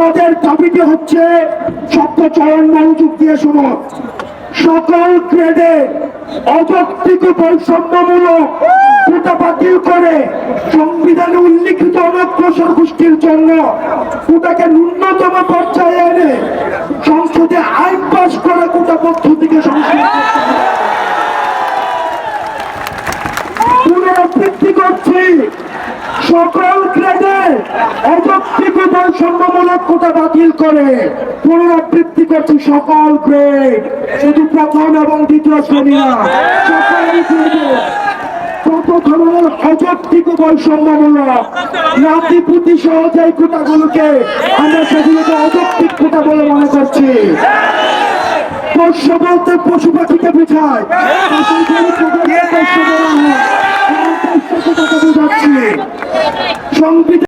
আমাদের দাবিটি হচ্ছে সত্য চয়ন মনোযোগ দিয়ে শুনো। সকল গ্রেডে অযৌক্তিক বৈষম্যমূলক কোটা বাতিল করে সংবিধানে উল্লিখিত অনগ্রসর গোষ্ঠীর জন্য কোটাকে ন্যূনতম পর্যায়ে এনে সংসদে আইন পাশ করে কোটা পদ্ধতিকে পুনরাবৃত্তি করছি। সকল ও বৈষম্যমূলক কোটা বাতিল করে। পুনরাবৃত্তি করছি সকল গ্রেড শুধু প্রথম এবং দ্বিতীয় শ্রেণি না কত ধরনের অযৌক্তিক বৈষম্যমূলক নাতিপুতি সহ যে কোটাগুলোকে আমরা সেগুলোকে অযৌক্তিক কোটা বলে মনে করছি। পোষ্য বলতে পশু পাখিকে বোঝায়। সংবিধান